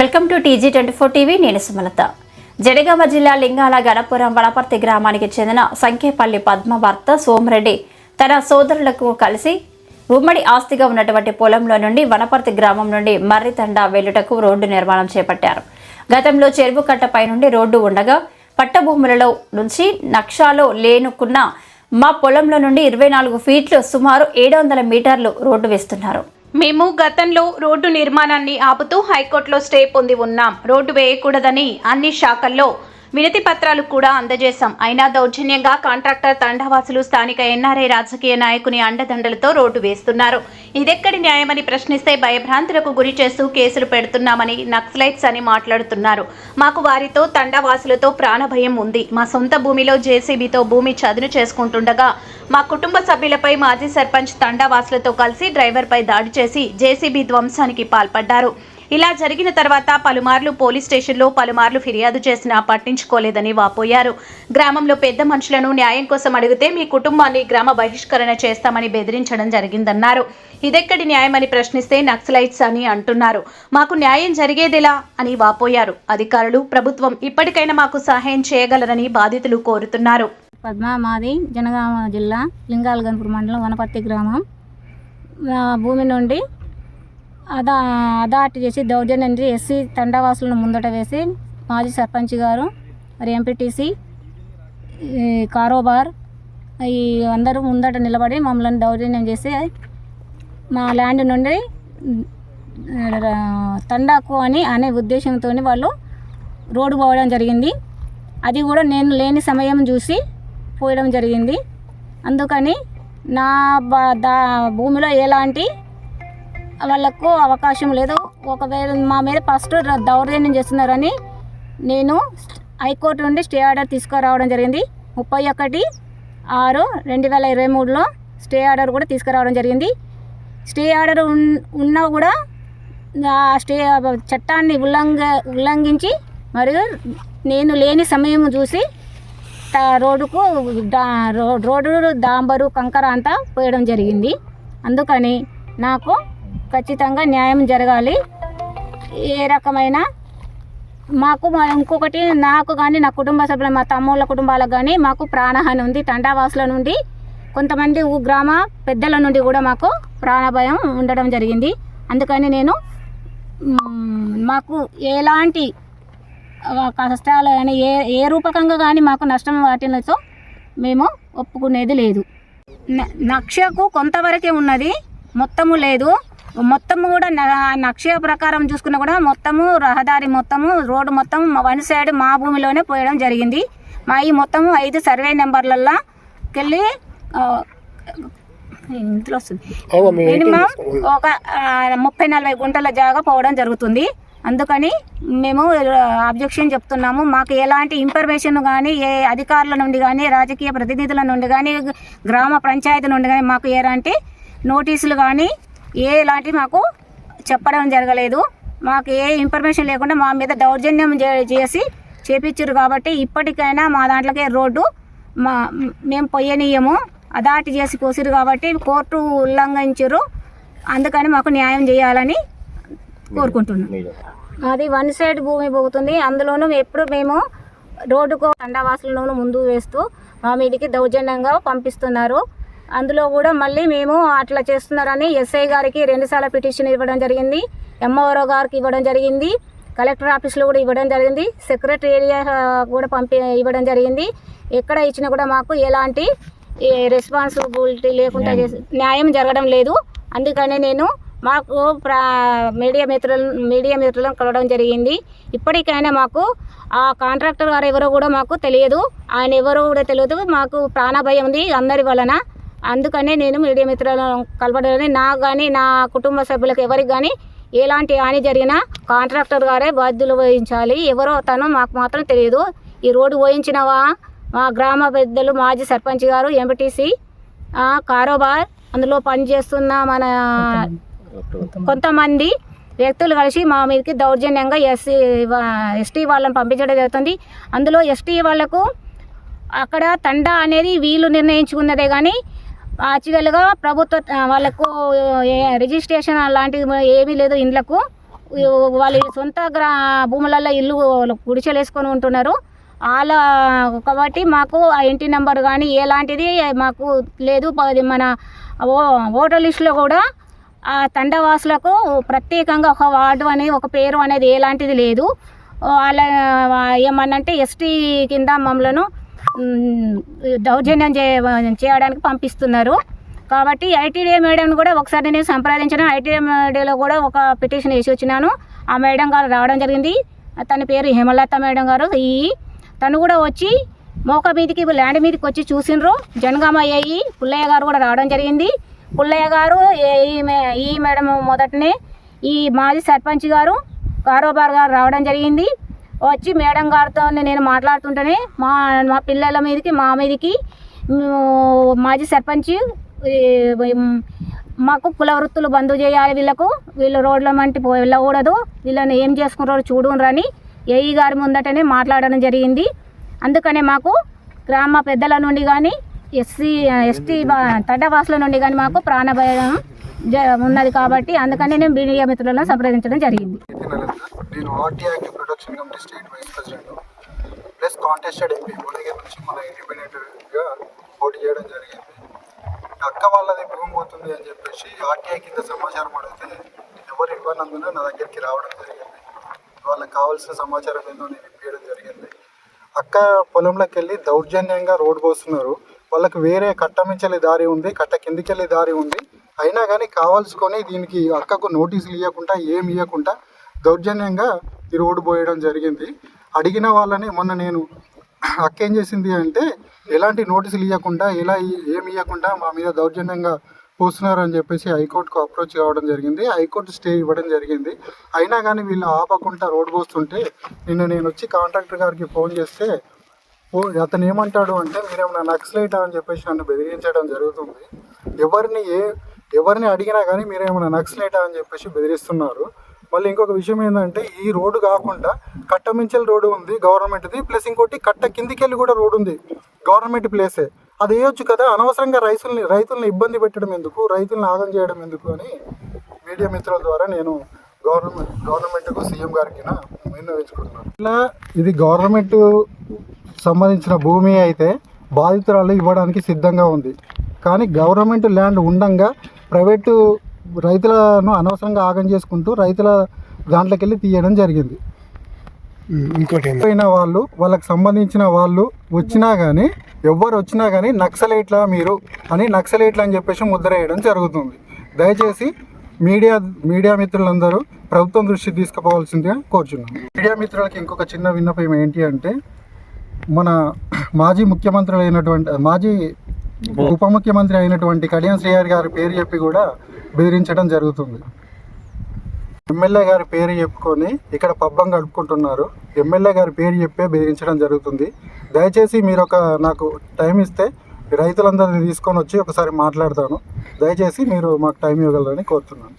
Welcome to TG twenty four TV నేను సుమలత. జడగామ జిల్లా లింగాల గణపురం వనపర్తి గ్రామానికి చెందిన సంఖ్యపల్లి పద్మ భర్త సోమరెడ్డి తన సోదరులకు కలిసి ఉమ్మడి ఆస్తిగా ఉన్నటువంటి పొలంలో నుండి వనపర్తి గ్రామం నుండి మర్రితండ వెల్లుటకు రోడ్డు నిర్మాణం చేపట్టారు. గతంలో చెరువు కట్టపై నుండి రోడ్డు ఉండగా పట్టభూములలో నుంచి నక్షాలో లేనుకున్న మా పొలంలో నుండి ఇరవై నాలుగు ఫీట్లు సుమారు ఏడు వందల మీటర్లు రోడ్డు వేస్తున్నారు. మేము గతంలో రోడ్డు నిర్మాణాన్ని ఆపుతూ హైకోర్టులో స్టే పొంది ఉన్నాం. రోడ్డు వేయకూడదని అన్ని శాఖల్లో వినతి పత్రాలు కూడా అందజేశాం. అయినా దౌర్జన్యంగా కాంట్రాక్టర్ తండావాసులు స్థానిక ఎన్ఆర్ఐ రాజకీయ నాయకుని అండదండలతో రోడ్డు వేస్తున్నారు. ఇదెక్కడి న్యాయమని ప్రశ్నిస్తే భయభ్రాంతులకు గురి చేస్తూ కేసులు పెడుతున్నామని నక్సలైట్స్ అని మాట్లాడుతున్నారు. మాకు వారితో తండావాసులతో ప్రాణభయం ఉంది. మా సొంత భూమిలో జేసీబీతో భూమి చదును చేసుకుంటుండగా మా కుటుంబ సభ్యులపై మాజీ సర్పంచ్ తండావాసులతో కలిసి డ్రైవర్పై దాడి చేసి జేసీబీ ధ్వంసానికి పాల్పడ్డారు. ఇలా జరిగిన తర్వాత పలుమార్లు పోలీస్ స్టేషన్లో పలుమార్లు ఫిర్యాదు చేసినా పట్టించుకోలేదని వాపోయారు. గ్రామంలో పెద్ద మనుషులను న్యాయం కోసం అడిగితే మీ కుటుంబాన్ని గ్రామ బహిష్కరణ చేస్తామని బెదిరించడం జరిగిందన్నారు. ఇదెక్కడి న్యాయమని ప్రశ్నిస్తే నక్సలైట్స్ అని అంటున్నారు. మాకు న్యాయం జరిగేదిలా అని వాపోయారు. అధికారులు ప్రభుత్వం ఇప్పటికైనా మాకు సహాయం చేయగలరని బాధితులు కోరుతున్నారు. పద్మ మాది జనగామ జిల్లా లింగాలగన్పూర్ మండలం వనపర్తి గ్రామం. భూమి నుండి అదా అదాటి చేసి దౌర్జన్యం చేసి ఎస్సీ తండావాసులను ముందట వేసి మాజీ సర్పంచ్ గారు మరి ఎంపీటీసీ ఈ కారోబార్ ఈ అందరూ ముందట నిలబడి మమ్మల్ని దౌర్జన్యం చేసి మా ల్యాండ్ నుండి తండాకు అని అనే ఉద్దేశంతో వాళ్ళు రోడ్డు పోవడం జరిగింది. అది కూడా నేను లేని సమయం చూసి పోయడం జరిగింది. అందుకని నా బా దా భూమిలో ఎలాంటి వాళ్ళకు అవకాశం లేదు. ఒకవేళ మా మీద ఫస్ట్ దౌర్జన్యం చేస్తున్నారని నేను హైకోర్టు నుండి స్టే ఆర్డర్ తీసుకురావడం జరిగింది. ముప్పై ఒకటి ఆరు రెండు వేల ఇరవై మూడులో స్టే ఆర్డర్ కూడా తీసుకురావడం జరిగింది. స్టే ఆర్డర్ ఉన్ ఉన్నా కూడా ఆ స్టే చట్టాన్ని ఉల్లంఘ ఉల్లంఘించి మరియు నేను లేని సమయం చూసి రోడ్డుకు డా రోడ్డు డాంబరు కంకర అంతా పోయడం జరిగింది. అందుకని నాకు ఖచ్చితంగా న్యాయం జరగాలి. ఏ రకమైన మాకు మా ఇంకొకటి నాకు కానీ నా కుటుంబ సభ్యుల మా తమ్ముళ్ళ కుటుంబాలకు కానీ మాకు ప్రాణహాని ఉంది. తండావాసుల నుండి కొంతమంది ఊ గ్రామ పెద్దల నుండి కూడా మాకు ప్రాణభయం ఉండడం జరిగింది. అందుకని నేను మాకు ఎలాంటి కష్టాలు కానీ ఏ ఏ రూపకంగా కానీ మాకు నష్టం వాటిలతో మేము ఒప్పుకునేది లేదు. న- నక్షకు కొంతవరకే ఉన్నది మొత్తము లేదు. మొత్తము కూడా నక్ష ప్రకారం చూసుకున్నా కూడా మొత్తము రహదారి మొత్తము రోడ్డు మొత్తం మా వన్ సైడ్ మా భూమిలోనే పోయడం జరిగింది. మా ఈ మొత్తము ఐదు సర్వే నెంబర్లల్లో వెళ్ళి ఇంట్లో వస్తుంది. మినిమం ఒక ముప్పై నలభై గుంటల జాగా పోవడం జరుగుతుంది. అందుకని మేము అబ్జెక్షన్ చెప్తున్నాము. మాకు ఎలాంటి ఇన్ఫర్మేషన్ కానీ ఏ అధికారుల నుండి కానీ రాజకీయ ప్రతినిధుల నుండి కానీ గ్రామ పంచాయతీ నుండి కానీ మాకు ఎలాంటి నోటీసులు కానీ ఏ ఎలాంటి మాకు చెప్పడం జరగలేదు. మాకు ఏ ఇన్ఫర్మేషన్ లేకుండా మా మీద దౌర్జన్యం చేసి చేపించారు కాబట్టి ఇప్పటికైనా మా దాంట్లోకే రోడ్డు మా మేము పొయ్యనీయము. అదాటి చేసి కోసిరు కాబట్టి కోర్టు ఉల్లంఘించారు. అందుకని మాకు న్యాయం చేయాలని కోరుకుంటున్నాం. అది వన్ సైడ్ భూమి పోతుంది అందులోనూ ఎప్పుడు మేము రోడ్డుకు తండావాసులను ముందు వేస్తూ మా మీదకి దౌర్జన్యంగా పంపిస్తున్నారు. అందులో కూడా మళ్ళీ మేము అట్లా చేస్తున్నారని ఎస్ఐ గారికి రెండుసార్లు పిటిషన్ ఇవ్వడం జరిగింది ఎంఓఆర్ఓ గారికి ఇవ్వడం జరిగింది కలెక్టర్ ఆఫీస్లో కూడా ఇవ్వడం జరిగింది సెక్రటరీ ఏరియా కూడా పంపి ఇవ్వడం జరిగింది. ఎక్కడ ఇచ్చినా కూడా మాకు ఎలాంటి రెస్పాన్సిబిలిటీ లేకుండా న్యాయం. జరగడం లేదు. అందుకని నేను మాకు ప్రా మీడియా మిత్రులు మీడియా మిత్రులను కలవడం జరిగింది. ఇప్పటికైనా మాకు ఆ కాంట్రాక్టర్ గారు ఎవరో కూడా మాకు తెలియదు. ఆయన ఎవరో కూడా తెలియదు. మాకు ప్రాణభయం ఉంది అందరి వలన. అందుకనే నేను మీడియా మిత్రులను కలవడానికి నాకు కానీ నా కుటుంబ సభ్యులకు ఎవరికి కానీ ఎలాంటి హాని జరిగినా కాంట్రాక్టర్ గారే బాధ్యులు వహించాలి. ఎవరో తను మాకు మాత్రం తెలియదు. ఈ రోడ్డు పోయించినవా మా గ్రామ పెద్దలు మాజీ సర్పంచ్ గారు ఎంపీటీసీ కారోబార్ అందులో పనిచేస్తున్న మన కొంతమంది. వ్యక్తులు కలిసి మా మీదకి దౌర్జన్యంగా ఎస్సీ ఎస్టీ వాళ్ళని పంపించడం జరుగుతుంది. అందులో ఎస్టీ వాళ్ళకు అక్కడ తండా అనేది వీళ్ళు నిర్ణయించుకున్నదే కానీ యాక్చువల్గా ప్రభుత్వ వాళ్ళకు ఏ- రిజిస్ట్రేషన్ అలాంటివి ఏమీ లేదు ఇండ్లకు. వాళ్ళ సొంత గ్రా భూములలో ఇల్లు గుడిసెలు వేసుకొని ఉంటున్నారు. వాళ్ళ కాబట్టి మాకు ఆ ఇంటి నెంబర్ కానీ ఎలాంటిది మాకు లేదు. ప- మన ఓ ఓటర్ లిస్టులో కూడా ఆ తండవాసులకు ప్రత్యేకంగా ఒక వార్డు అని ఒక పేరు అనేది ఎలాంటిది లేదు. వాళ్ళ ఏమన్నంటే ఎస్టీ కింద మమ్మలను దౌర్జన్యం చే చేయడానికి పంపిస్తున్నారు. కాబట్టి ఐటీడీ మేడం కూడా ఒకసారి నేను సంప్రదించిన. ఐటీడీ మేడంలో కూడా ఒక పిటిషన్ వేసి వచ్చినాను. ఆ మేడం గారు రావడం జరిగింది. తన పేరు హేమలత మేడం గారు. ఈ తను కూడా వచ్చి మోక మీదకి ల్యాండ్ మీదకి వచ్చి చూసిండ్రు. జనగామ అయ్యి పుల్లయ్య గారు కూడా రావడం జరిగింది. పుల్లయ్య గారు ఏ- ఈ మే- ఈ మేడం మొదటనే ఈ మాజీ సర్పంచ్ గారు కారోబార్ గారు రావడం జరిగింది. వచ్చి మేడం గారితో నేను మాట్లాడుతుంటేనే మా మా పిల్లల మీదకి మా మీదకి మాజీ సర్పంచ్ మాకు కుల వృత్తులు బంద్ చేయాలి వీళ్ళకు. వీళ్ళు రోడ్ల మంటి వెళ్ళకూడదు. వీళ్ళని ఏం చేసుకుంటారో చూడునరని ఏఈ గారి ముందటనే మాట్లాడడం జరిగింది. అందుకనే మాకు గ్రామ పెద్దల నుండి కానీ ఎస్సీ ఎస్టీ తడ్డవాసుల నుండి కానీ మాకు ప్రాణభయం ఉన్నది కాబట్టి అందుకని నేను మీడియా మిత్రులను సంప్రదించడం జరిగింది. నేను ఆర్టీఐకి production committee state vice president plus contested MP Bhuvanagiri నుంచి మన ఇండిపెండెంట్గా పోటీ చేయడం జరిగింది. అక్క వాళ్ళది భూమి పోతుంది అని చెప్పేసి ఆర్టీఐ కింద సమాచారం అడిగితే ఎవరు ఇవ్వనందున నా దగ్గరికి రావడం జరిగింది. వాళ్ళకి కావాల్సిన సమాచారం ఏందో నేను ఇప్పించడం జరిగింది. అక్క పొలంలోకి వెళ్ళి దౌర్జన్యంగా రోడ్డు పోస్తున్నారు. వాళ్ళకి వేరే కట్ట మించెల్లి దారి ఉంది కట్ట కిందికెళ్ళి దారి ఉంది. అయినా కానీ కావాల్సుకొని దీనికి అక్కకు నోటీసులు ఇవ్వకుండా ఏమి ఇవ్వకుండా దౌర్జన్యంగా ఈ రోడ్డు పోయడం జరిగింది. అడిగిన వాళ్ళని మొన్న నేను అక్క ఏం చేసింది అంటే ఎలాంటి నోటీసులు ఇవ్వకుండా ఎలా ఏమి ఇవ్వకుండా మా మీద దౌర్జన్యంగా పోస్తున్నారని చెప్పేసి హైకోర్టుకు అప్రోచ్ కావడం జరిగింది. హైకోర్టు స్టే ఇవ్వడం జరిగింది. అయినా కానీ వీళ్ళు ఆపకుండా రోడ్డు పోస్తుంటే నిన్న నేను వచ్చి కాంట్రాక్టర్ గారికి ఫోన్ చేస్తే ఓ అతను ఏమంటాడు అంటే మీరేమైనా నక్సలైటా? అని చెప్పేసి నన్ను బెదిరించడం జరుగుతుంది. ఎవరిని ఏ ఎవరిని అడిగినా కానీ మీరేమైనా నక్సలేటా అని చెప్పేసి బెదిరిస్తున్నారు. మళ్ళీ ఇంకొక విషయం ఏంటంటే ఈ రోడ్డు కాకుండా కట్టమించల్ రోడ్డు ఉంది గవర్నమెంట్ది. ప్లస్ ఇంకోటి కట్ట కిందికెళ్ళి కూడా రోడ్డు ఉంది గవర్నమెంట్ ప్లేసే. అది వేయొచ్చు కదా అనవసరంగా రైతుల్ని రైతుల్ని ఇబ్బంది పెట్టడం ఎందుకు రైతుల్ని ఆగం చేయడం ఎందుకు అని మీడియా మిత్రుల ద్వారా నేను గవర్నమెంట్ గవర్నమెంట్కు సీఎం గారికి విన్నవించుకుంటున్నాను. ఇలా ఇది గవర్నమెంట్ సంబంధించిన భూమి అయితే బాధితురాలు ఇవ్వడానికి సిద్ధంగా ఉంది. కానీ గవర్నమెంట్ ల్యాండ్ ఉండంగా ప్రైవేటు రైతులను అనవసరంగా ఆగం చేసుకుంటూ రైతుల దాంట్లోకి వెళ్ళి తీయడం జరిగింది. ఇంకోటి? పోయిన వాళ్ళు వాళ్ళకి సంబంధించిన వాళ్ళు వచ్చినా కానీ ఎవ్వరు వచ్చినా కానీ నక్సలైట్లా మీరు అని నక్సలైట్లా అని చెప్పేసి ముద్ర వేయడం జరుగుతుంది. దయచేసి మీడియా మీడియా మిత్రులందరూ ప్రభుత్వం దృష్టికి తీసుకుపోవాల్సిందిగా కోరుచున్నాను. మీడియా మిత్రులకి ఇంకొక చిన్న విన్నపం ఏంటి అంటే మన మాజీ ముఖ్యమంత్రులు అయినటువంటి మాజీ ఉప ముఖ్యమంత్రి అయినటువంటి కళ్యాణ్ శ్రీహరి గారి పేరు చెప్పి కూడా బెదిరించడం జరుగుతుంది. ఎమ్మెల్యే గారి పేరు చెప్పుకొని ఇక్కడ పబ్బం గడుపుకుంటున్నారు. ఎమ్మెల్యే గారి పేరు చెప్పే బెదిరించడం జరుగుతుంది. దయచేసి మీరు ఒక నాకు టైం ఇస్తే రైతులందరినీ తీసుకొని వచ్చి ఒకసారి మాట్లాడతాను. దయచేసి మీరు మాకు టైం ఇవ్వగలరని కోరుతున్నాను.